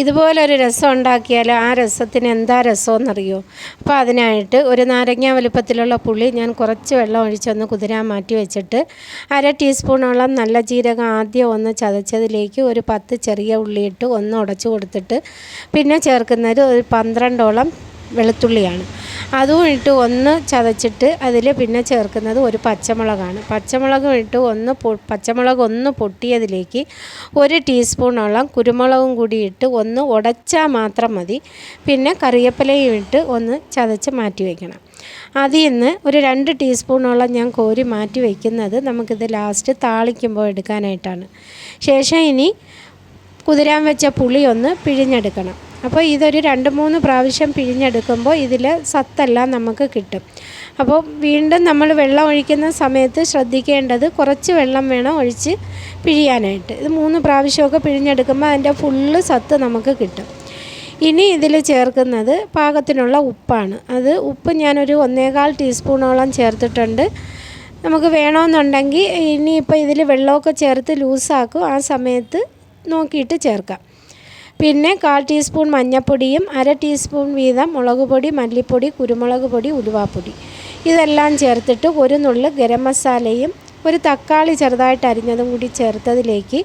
ഇതുപോലൊരു രസം ഉണ്ടാക്കിയാൽ ആ രസത്തിന് എന്താ രസമെന്നറിയോ? അപ്പോൾ അതിനായിട്ട് ഒരു നാരങ്ങ വലുപ്പത്തിലുള്ള പുളി ഞാൻ കുറച്ച് വെള്ളം ഒഴിച്ചൊന്ന് കുതിരാൻ മാറ്റി വെച്ചിട്ട് അര ടീസ്പൂണോളം നല്ല ജീരകം ആദ്യം ഒന്ന് ചതച്ചതിലേക്ക് ഒരു പത്ത് ചെറിയ ഉള്ളിയിട്ട് ഒന്ന് ഉടച്ചു കൊടുത്തിട്ട് പിന്നെ ചേർക്കുന്നത് ഒരു പന്ത്രണ്ടോളം വെളുത്തുള്ളിയാണ്. അതും ഇട്ട് ഒന്ന് ചതച്ചിട്ട് അതിൽ പിന്നെ ചേർക്കുന്നത് ഒരു പച്ചമുളകാണ്. പച്ചമുളകും ഇട്ട് ഒന്ന് പച്ചമുളക് ഒന്ന് പൊട്ടിയതിലേക്ക് ഒരു ടീസ്പൂണോളം കുരുമുളകും കൂടി ഇട്ട് ഒന്ന് ഉടച്ചാൽ മാത്രം മതി. പിന്നെ കറിവേപ്പിലയും ഇട്ട് ഒന്ന് ചതച്ച് മാറ്റി വയ്ക്കണം അതിൽ നിന്ന് ഒരു രണ്ട് ടീസ്പൂണോളം ഞാൻ കോരി മാറ്റി വയ്ക്കുന്നത് നമുക്കിത് ലാസ്റ്റ് താളിക്കുമ്പോൾ എടുക്കാനായിട്ടാണ്. ശേഷം ഇനി കുതിരാൻ വെച്ച പുളി ഒന്ന് പിഴിഞ്ഞെടുക്കണം. അപ്പോൾ ഇതൊരു രണ്ട് മൂന്ന് പ്രാവശ്യം പിഴിഞ്ഞെടുക്കുമ്പോൾ ഇതിൽ സത്തെല്ലാം നമുക്ക് കിട്ടും. അപ്പോൾ വീണ്ടും നമ്മൾ വെള്ളം ഒഴിക്കുന്ന സമയത്ത് ശ്രദ്ധിക്കേണ്ടത് കുറച്ച് വെള്ളം വേണം ഒഴിച്ച് പിഴിയാനായിട്ട്. ഇത് മൂന്ന് പ്രാവശ്യമൊക്കെ പിഴിഞ്ഞെടുക്കുമ്പോൾ അതിന്റെ ഫുള്ള് സത്ത് നമുക്ക് കിട്ടും. ഇനി ഇതിൽ ചേർക്കുന്നത് പാകത്തിനുള്ള ഉപ്പാണ്. അത് ഉപ്പ് ഞാനൊരു ഒന്നേകാൽ ടീസ്പൂണോളം ചേർത്തിട്ടുണ്ട്. നമുക്ക് വേണമെന്നുണ്ടെങ്കിൽ ഇനിയിപ്പോൾ ഇതിൽ വെള്ളമൊക്കെ ചേർത്ത് ലൂസാക്കും. ആ സമയത്ത് നോക്കിയിട്ട് ചേർക്കാം. പിന്നെ കാൽ ടീസ്പൂൺ മഞ്ഞൾപ്പൊടിയും അര ടീസ്പൂൺ വീതം മുളക് പൊടി മല്ലിപ്പൊടി കുരുമുളക് പൊടി ഉലുവാപ്പൊടി. ഇതെല്ലാം ചേർത്തിട്ട് ഒരു നുള്ളു ഗരം മസാലയും ഒരു തക്കാളി ചെറുതായിട്ട് അരിഞ്ഞതും കൂടി ചേർത്തതിലേക്ക്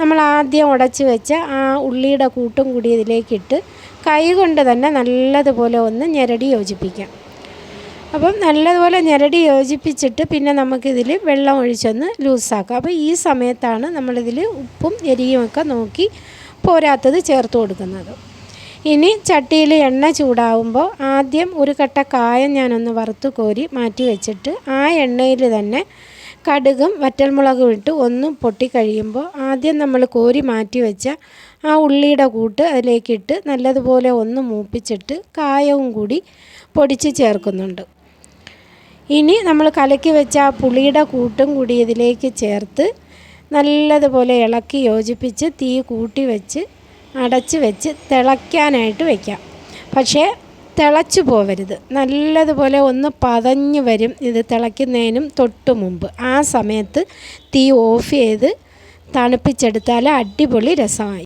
നമ്മൾ ആദ്യം ഉടച്ച് വെച്ച ആ ഉള്ളിയുടെ കൂട്ടും കൂടി ഇതിലേക്കിട്ട് കൈ കൊണ്ട് തന്നെ നല്ലതുപോലെ ഒന്ന് ഞെരടി യോജിപ്പിക്കാം. അപ്പം നല്ലതുപോലെ ഞെരടി യോജിപ്പിച്ചിട്ട് പിന്നെ നമുക്കിതിൽ വെള്ളം ഒഴിച്ചൊന്ന് ലൂസാക്കാം. അപ്പോൾ ഈ സമയത്താണ് നമ്മളിതിൽ ഉപ്പും എരിയുമൊക്കെ നോക്കി പോരാത്തത് ചേർത്ത് കൊടുക്കുന്നത്. ഇനി ചട്ടിയിൽ എണ്ണ ചൂടാവുമ്പോൾ ആദ്യം ഒരു കട്ട കായം ഞാനൊന്ന് വറുത്ത് കോരി മാറ്റി വെച്ചിട്ട് ആ എണ്ണയിൽ തന്നെ കടുകും വറ്റൽമുളകും ഇട്ട് ഒന്ന് പൊട്ടിക്കഴിയുമ്പോൾ ആദ്യം നമ്മൾ കോരി മാറ്റി വെച്ച ആ ഉള്ളിയുടെ കൂട്ട് അതിലേക്കിട്ട് നല്ലതുപോലെ ഒന്ന് മൂപ്പിച്ചിട്ട് കായവും കൂടി പൊടിച്ച് ചേർക്കുന്നുണ്ട്. ഇനി നമ്മൾ കലക്കി വെച്ച ആ പുളിയുടെ കൂട്ടും കൂടി ഇതിലേക്ക് ചേർത്ത് നല്ലതുപോലെ ഇളക്കി യോജിപ്പിച്ച് തീ കൂട്ടി വെച്ച് അടച്ച് വെച്ച് തിളയ്ക്കാനായിട്ട് വയ്ക്കാം പക്ഷേ തിളച്ചു പോവരുത്. നല്ലതുപോലെ ഒന്ന് പതഞ്ഞ് വരും ഇത് തിളയ്ക്കുന്നതിനും തൊട്ട് മുമ്പ്. ആ സമയത്ത് തീ ഓഫ് ചെയ്ത് തണുപ്പിച്ചെടുത്താൽ അടിപൊളി രസമായി.